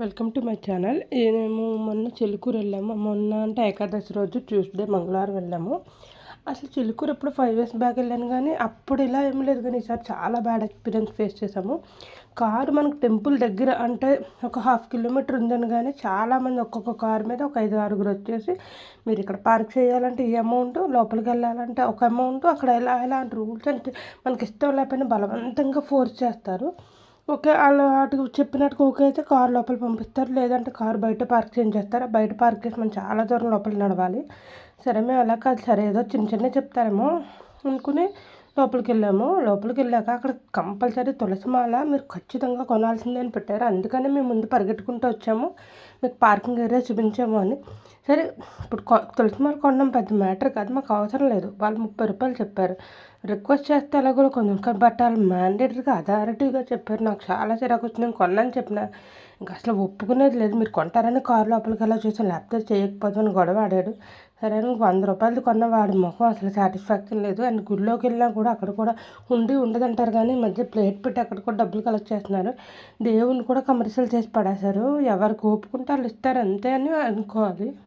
Welcome to my channel. మేము మొన్న చిలుకూరు వెళ్ళాము. మొన్న అంటే ఏకాదశి రోజు ట్యూస్డే మంగళవారం వెళ్ళాము. అసలు చిలుకూరు ఎప్పుడు ఫైవ్ ఇయర్స్ బ్యాక్ వెళ్ళాను కానీ అప్పుడు ఇలా ఏం లేదు కానీ ఈసారి చాలా బ్యాడ్ ఎక్స్పీరియన్స్ ఫేస్ చేసాము కారు మనకు టెంపుల్ దగ్గర అంటే ఒక హాఫ్ కిలోమీటర్ ఉందని కానీ చాలామంది ఒక్కొక్క కారు మీద ఒక ఐదు ఆరుగురు వచ్చేసి మీరు ఇక్కడ పార్క్ చేయాలంటే ఈ అమౌంట్ లోపలికి వెళ్ళాలంటే ఒక అమౌంట్ అక్కడ ఎలా ఎలా రూల్స్ అంటే మనకి ఇష్టం లేకపోయినా బలవంతంగా ఫోర్స్ చేస్తారు. ఓకే వాళ్ళు వాటికి చెప్పినట్టుగా ఓకే అయితే కార్ లోపల పంపిస్తారు. లేదంటే కార్ బయట పార్క్ చేస్తారు బయట పార్క్ చేసి మనం చాలా దూరం లోపల నడవాలి. సరే మేము అలా కాదు. సరే ఏదో చిన్న చిన్న చెప్తారేమో అనుకుని లోపలికి వెళ్ళాము లోపలికి వెళ్ళాక అక్కడ కంపల్సరీ తులసి మాల మీరు ఖచ్చితంగా కొనాల్సిందే అని పెట్టారు. అందుకనే మేము ముందు పరిగెట్టుకుంటూ వచ్చాము. మీకు పార్కింగ్ ఏరియా చూపించాము అని. సరే ఇప్పుడు తులసి మాల కొనడం పెద్ద మ్యాటర్ కాదు. మాకు అవసరం లేదు. వాళ్ళు ముప్పై రూపాయలు చెప్పారు. రిక్వెస్ట్ చేస్తే అలా కూడా కొంచెం బట్ వాళ్ళు మ్యాండేటరీగా అథారిటీగా చెప్పారు. నాకు చాలా చిరాకు వచ్చి నేను కొన్నాను చెప్పిన. ఇంకా అసలు ఒప్పుకునేది లేదు. మీరు కొంటారని కారు లోపలికి అలా చూసాను లేకపోతే చేయకపోతే అని గొడవ ఆడాడు. సరే వంద రూపాయలు కొన్న వాడి ముఖం అసలు సాటిస్ఫాక్షన్ లేదు. అండ్ గుడిలోకి వెళ్ళినా కూడా అక్కడ కూడా ఉండి ఉండదంటారు కానీ మధ్య ప్లేట్ పెట్టి అక్కడ కూడా డబ్బులు కలెక్ట్ చేస్తున్నారు. దేవుని కూడా కమర్షియల్ చేసి పడేశారు. ఎవరికి ఒప్పుకుంటే వాళ్ళు ఇస్తారు. అంతే అని అనుకోవాలి.